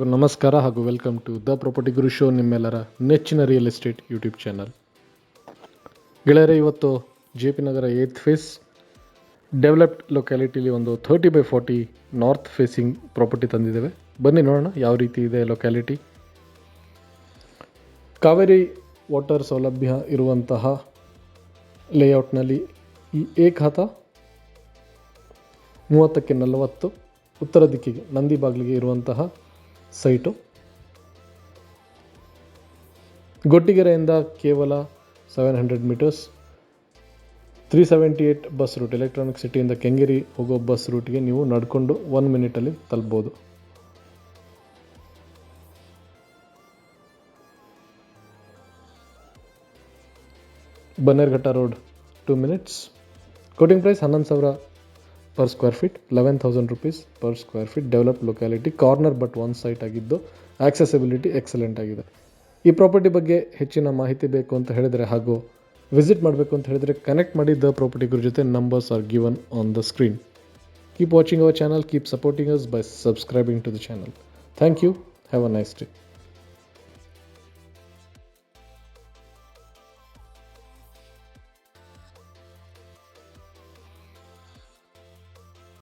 ನಮಸ್ಕಾರ ಹಾಗೂ welcome to the property Guru show ನಿಮ್ಮೆಲ್ಲರ ನೆಚ್ಚಿನ ರಿಯಲ್ ಎಸ್ಟೇಟ್ ಯೂಟ್ಯೂಬ್ ಚಾನಲ್ ಗೆಳೆಯರೆ, ಇವತ್ತು J P Nagar eighth phase developed ಲೊಕ್ಯಾಲಿಟಿಲಿ ಒಂದು thirty by forty north facing property ತಂದಿದ್ದೇವೆ. ಬನ್ನಿ ನೋಡೋಣ ಯಾವ ರೀತಿ ಇದೆ ಲೊಕ್ಯಾಲಿಟಿ ಕಾವೇರಿ ವಾಟರ್ ಸೌಲಭ್ಯ ಇರುವಂತಹ ಲೇಔಟ್ನಲ್ಲಿ ಈ ಏಕಹತ ಮೂವತ್ತಕ್ಕೆ ನಲವತ್ತು, ಉತ್ತರ ದಿಕ್ಕಿಗೆ ನಂದಿ ಬಾಗಿಲಿಗೆ ಇರುವಂತಹ ಸೈಟು. ಗೊಟ್ಟಿಗೆರೆಯಿಂದ ಕೇವಲ seven hundred metres three seventy eight bus route electronic ಸಿಟಿಯಿಂದ Kengeri ಹೋಗೋ ಬಸ್ ರೂಟ್ಗೆ ನೀವು ನಡ್ಕೊಂಡು ಒನ್ ಮಿನಿಟಲ್ಲಿ ತಲುಪ್ಬೋದು. Bannerghatta road two minutes quoting price ಹನ್ನೊಂದು ಸಾವಿರ per square feet eleven thousand rupees per square feet develop locality corner but one site ಆಗಿದ್ದು accessibility excellent ಆಗಿದೆ. ಈ ಪ್ರಾಪರ್ಟಿ ಬಗ್ಗೆ ಹೆಚ್ಚಿನ ಮಾಹಿತಿ ಬೇಕು ಅಂತ ಹೇಳಿದರೆ ಹಾಗೂ ವಿಸಿಟ್ ಮಾಡಬೇಕು ಅಂತ ಹೇಳಿದರೆ ಕನೆಕ್ಟ್ ಮಾಡಿ ದ ಪ್ರಾಪರ್ಟಿ ಗುರು ಜೊತೆ numbers are given on the screen keep watching our channel keep supporting us by subscribing to the channel thank you have a nice day